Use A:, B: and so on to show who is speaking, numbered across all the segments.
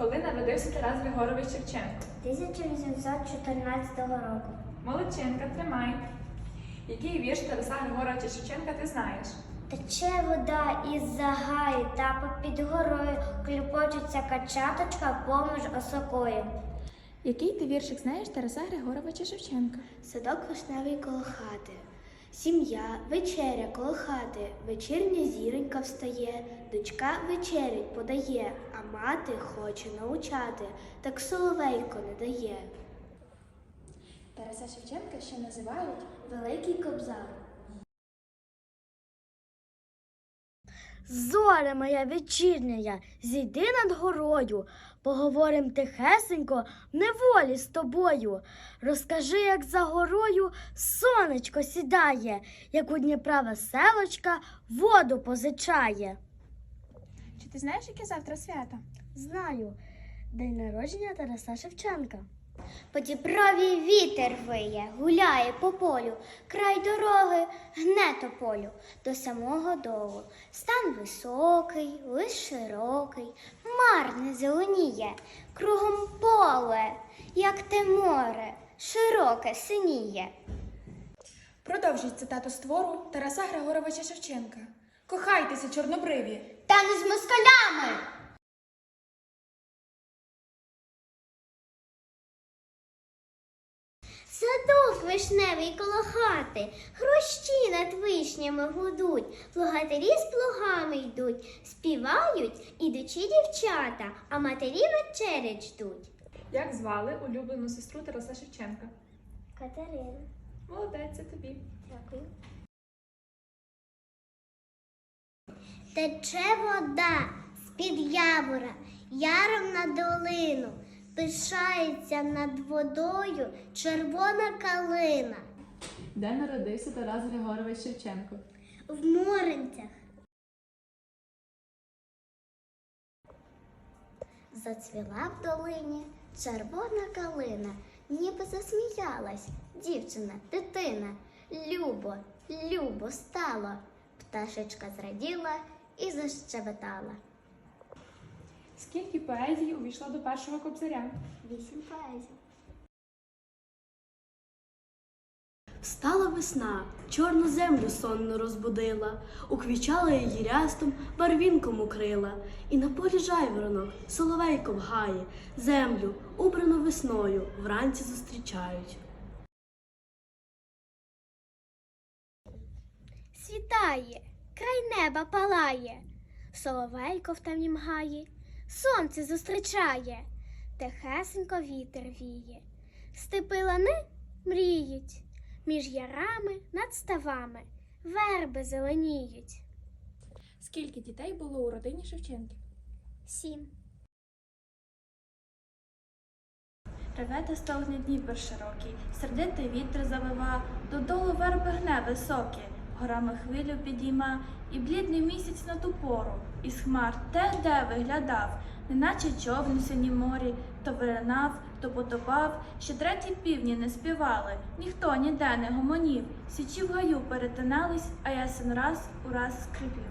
A: Коли народився Тарас Григорович Шевченко?
B: 1814 року.
A: Молодчинка, тримай. Який вірш Тараса Григоровича Шевченка ти знаєш?
B: Тече вода із загаю, та попід горою клюпочеться качаточка поміж осокою.
A: Який ти віршик знаєш Тараса Григоровича Шевченка?
B: Садок вишневий коло хати. Сім'я вечеря коло хати, вечірня зіронька встає, дочка вечерять подає, а мати хоче научати, так соловейко не дає.
A: Тараса Шевченка ще називають
B: Великий кобзар. Зоре моя вечірня, зійди над горою, поговорим тихесенько в неволі з тобою. Розкажи, як за горою сонечко сідає, як у Дніпра веселочка воду позичає.
A: Чи ти знаєш, яке завтра свято?
B: Знаю, день народження Тараса Шевченка. По Діброві вітер виє, гуляє по полю, край дороги гне тополю до самого долу. Стан високий, лиш широкий, мар не зеленіє, кругом поле, як те море, широке синіє.
A: Продовжіть цитату з твору Тараса Григоровича Шевченка. Кохайтеся, чорнобриві!
B: Та не з москалями. Садок вишневий коло хати, хрущі над вишнями гудуть, плугатирі з плугами йдуть, співають ідучі дівчата, а матері вечерять ждуть.
A: Як звали улюблену сестру Тараса Шевченка?
B: Катерина,
A: Молодець, це тобі.
B: дякую. Тече вода з-під явора, яром на долину, пишається над водою червона калина.
A: Де народився Тарас Григорович Шевченко?
B: В Моринцях. Зацвіла в долині червона калина, ніби засміялась дівчина, дитина. Любо, любо стало. Пташечка зраділа і защебетала.
A: Скільки поезій увійшло до першого кобзаря?
B: Вісім поезій.
C: Стала весна, чорну землю сонно розбудила, уквічала її рястом, барвінком укрила, і на полі жайворонок соловейко вгає, землю, убрану весною, вранці зустрічають.
B: Світає, край неба палає, соловейко в темнім гаї, сонце зустрічає, тихесенько вітер віє, степи лани мріють, між ярами над ставами верби зеленіють.
A: Скільки дітей було у родині Шевченків?
B: Сім.
D: Реве та стогне Дніпр широкий, сердитий вітер завива, додолу верби гне високі, горами хвилю підійма, і блідний місяць на ту пору, із хмар те-де виглядав, неначе човен у синім морі, то виринав, то потопав, ще треті півні не співали, ніхто ніде не гомонів, січі в гаю перетинались, а ясен раз у раз скрипів.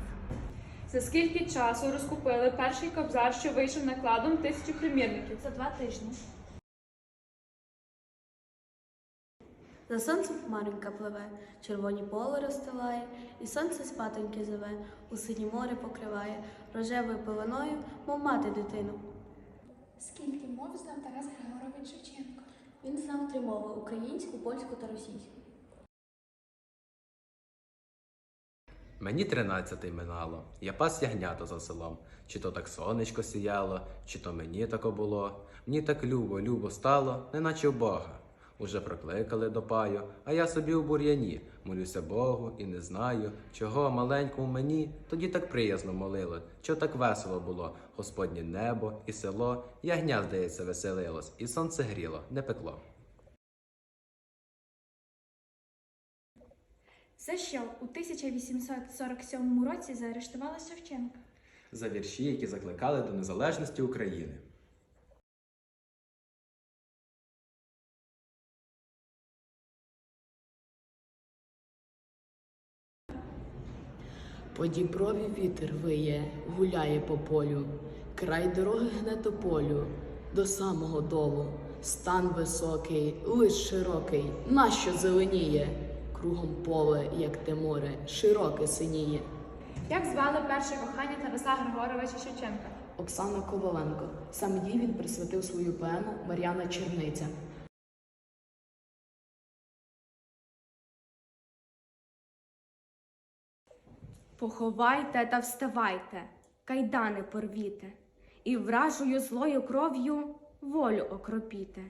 A: За скільки часу розкупили перший кобзар, що вийшов накладом тисячу примірників?
D: За два тижні.
C: За сонцем хмаринка пливе, червоні поле розстилає, і сонце спатоньки зове, у сині море покриває, рожевою пеленою, мов мати дитину.
A: Скільки мов знав Тарас Григорович Шевченко?
C: Він знав три мови українську, польську та російську.
E: Мені тринадцятий минало, я пас ягнята за селом. Чи то так сонечко сіяло, чи то мені тако було. Мені так любо, любо стало, неначе в Бога. Уже прокликали до паю, а я собі у бур'яні. Молюся Богу і не знаю, чого маленькому мені тоді так приязно молили, що так весело було. Господнє небо і село, ягня, здається, веселилось, і сонце гріло, не пекло.
D: За що у 1847 році заарештували Шевченка?
E: За вірші, які закликали до незалежності України.
F: По діброві вітер виє, гуляє по полю,
G: Край дороги гне тополю, до самого долу. Стан високий, лиш широкий, нащо зеленіє? Кругом поле, як те море, широке синіє.
A: Як звали перше кохання Тараса Григоровича Шевченка?
G: Оксана Коваленко. Саме їй він присвятив свою поему Мар'яна Черниця.
F: Поховайте та вставайте, кайдани порвіте, і вражою злою кров'ю волю окропіте.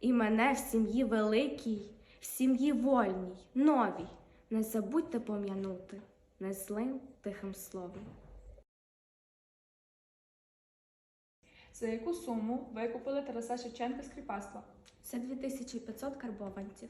F: І мене в сім'ї великій, в сім'ї вольній, новій, не забудьте пом'янути незлим тихим словом.
A: За яку суму викупили Тараса Шевченка з кріпацтва?
F: Це 2500 карбованців.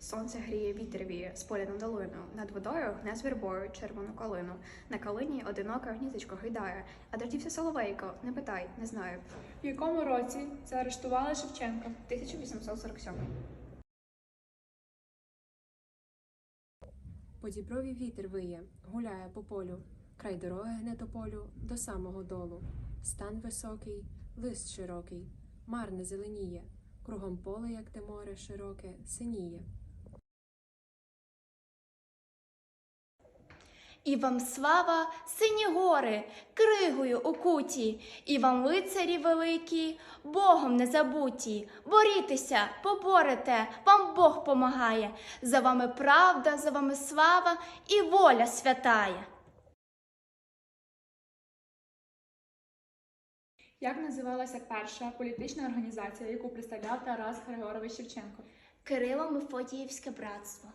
H: Сонце гріє вітер віє з поля на долину. Над водою гне з вербою червону калину. На калині одиноке гніздечко гайдає. А де дівся соловейко? Не питай, не знаю.
A: В якому році заарештували Шевченка?
H: 1847.
I: По діброві вітер виє, гуляє по полю, край дороги гне тополю до самого долу. Стан високий, лист широкий, мар не зеленіє, кругом поле, як те море широке, синіє.
D: І вам слава, сині гори, кригою окуті, і вам лицарі великі, Богом не забуті. Борітеся, поборете, вам Бог помагає. За вами правда, за вами слава і воля святая.
A: Як називалася перша політична організація, яку представляв Тарас Григорович Шевченко?
J: Кирило Мефодіївське братство.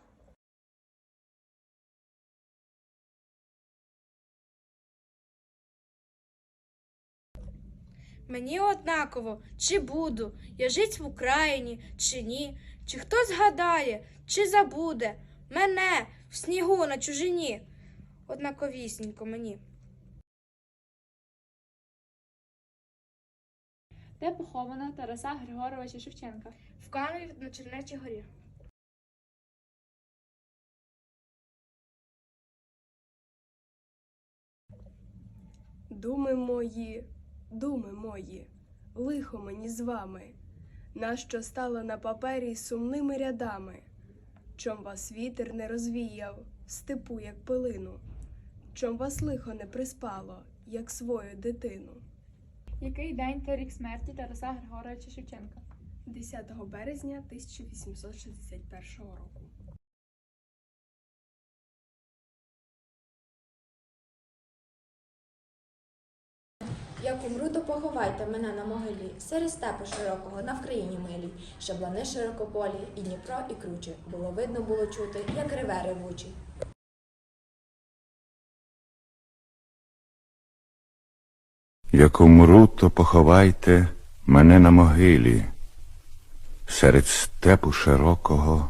K: Мені однаково, чи буду я жить в Україні, чи ні, чи хто згадає, чи забуде мене в снігу на чужині. Однаковісненько мені.
A: Де похована Тараса Григоровича Шевченка?
K: В Канові на Чернечій горі.
L: Думи мої, думи мої, лихо мені з вами, нащо стало на папері сумними рядами, чом вас вітер не розвіяв, степу, як пилину, чом вас лихо не приспало, як свою дитину.
A: Який день та рік смерті Тараса Григоровича Шевченка?
L: 10 березня 1861 року.
M: Як умру, то поховайте мене на могилі, серед степу широкого, на Вкраїні милій, щоб лани широкополі, і Дніпро, і круче. Було видно, було чути, як реве ревучі.
N: Як умру, то поховайте мене на могилі, серед степу широкого,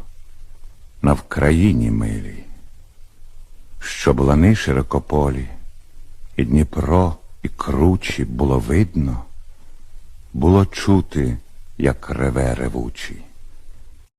N: на Вкраїні милій, щоб лани широкополі, і Дніпро, і кручі було видно, було чути, як реве ревучий.